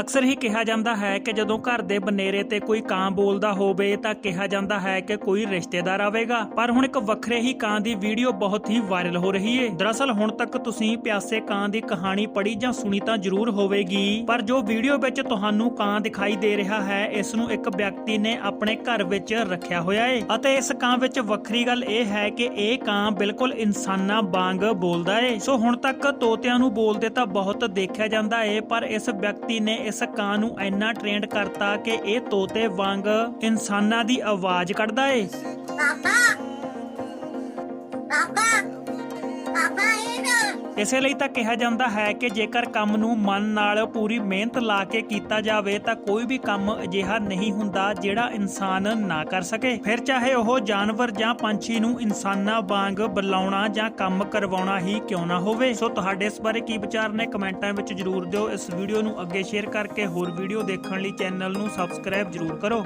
ਅਕਸਰ ਹੀ ਕਿਹਾ ਜਾਂਦਾ ਹੈ ਕਿ ਜਦੋਂ ਘਰ ਦੇ ਬਨੇਰੇ ਤੇ ਕੋਈ ਕਾਂ ਬੋਲਦਾ ਹੋਵੇ ਤਾਂ ਕਿਹਾ ਜਾਂਦਾ ਹੈ ਕਿ ਕੋਈ ਰਿਸ਼ਤੇਦਾਰ ਆਵੇਗਾ। ਪਰ ਹੁਣ ਇੱਕ ਵੱਖਰੇ ਹੀ ਕਾਂ ਦੀ ਵੀਡੀਓ ਬਹੁਤ ਹੀ ਵਾਇਰਲ ਹੋ ਰਹੀ ਏ। ਦਰਅਸਲ ਹੁਣ ਤੱਕ ਤੁਸੀਂ ਪਿਆਸੇ ਕਾਂ ਦੀ ਕਹਾਣੀ ਪੜ੍ਹੀ ਜਾਂ ਸੁਣੀ ਤਾਂ ਜ਼ਰੂਰ ਹੋਵੇਗੀ। ਪਰ ਜੋ ਵੀਡੀਓ ਵਿੱਚ ਤੁਹਾਨੂੰ ਕਾਂ ਦਿਖਾਈ ਦੇ ਰਿਹਾ ਹੈ, ਇਸ ਨੂੰ ਇੱਕ ਵਿਅਕਤੀ ਨੇ ਆਪਣੇ ਘਰ ਵਿੱਚ ਰੱਖਿਆ ਹੋਇਆ ਹੈ ਅਤੇ ਇਸ ਕਾਂ ਵਿੱਚ ਵੱਖਰੀ ਗੱਲ ਇਹ ਹੈ ਕਿ ਇਹ ਕਾਂ ਬਿਲਕੁਲ ਇਨਸਾਨਾਂ ਵਾਂਗ ਬੋਲਦਾ ਏ। ਸੋ ਹੁਣ ਤੱਕ ਤੋਤਿਆਂ ਨੂੰ ਬੋਲਦੇ ਤਾਂ ਬਹੁਤ ਦੇਖਿਆ ਜਾਂਦਾ ਏ, ਪਰ ਇਸ ਵਿਅਕਤੀ ਨੇ ਇਸ ਕਾਂ ਨੂੰ ਇੰਨਾ ਟ੍ਰੇਨਡ ਕਰਤਾ ਕਿ ਇਹ ਤੋਤੇ ਵਾਂਗ ਇਨਸਾਨਾਂ ਦੀ ਆਵਾਜ਼ ਕੱਢਦਾ ਏ। ਪਾਪਾ! ਪਾਪਾ! ਪਾਪਾ! ਇਸੇ ਲਈ ਤਾਂ ਕਿਹਾ ਜਾਂਦਾ ਹੈ ਕਿ ਜੇਕਰ ਕੰਮ ਨੂੰ ਮਨ ਨਾਲ ਪੂਰੀ ਮਿਹਨਤ ਲਾ ਕੇ ਕੀਤਾ ਜਾਵੇ ਤਾਂ ਕੋਈ ਵੀ ਕੰਮ ਅਜਿਹਾ ਨਹੀਂ ਹੁੰਦਾ ਜਿਹੜਾ ਇਨਸਾਨ ਨਾ ਕਰ ਸਕੇ। ਫਿਰ ਚਾਹੇ ਉਹ ਜਾਨਵਰ ਜਾਂ ਪੰਛੀ ਨੂੰ ਇਨਸਾਨਾਂ ਵਾਂਗ ਬੁਲਾਉਣਾ ਜਾਂ ਕੰਮ ਕਰਵਾਉਣਾ ਹੀ ਕਿਉਂ ਨਾ ਹੋਵੇ। ਸੋ ਤੁਹਾਡੇ ਇਸ ਬਾਰੇ ਕੀ ਵਿਚਾਰ ਨੇ ਕਮੈਂਟਾਂ ਵਿੱਚ ਜਰੂਰ ਦਿਓ। ਇਸ ਵੀਡੀਓ ਨੂੰ ਅੱਗੇ ਸ਼ੇਅਰ ਕਰਕੇ ਹੋਰ ਵੀਡੀਓ ਦੇਖਣ ਲਈ ਚੈਨਲ ਨੂੰ ਸਬਸਕ੍ਰਾਈਬ ਜਰੂਰ ਕਰੋ।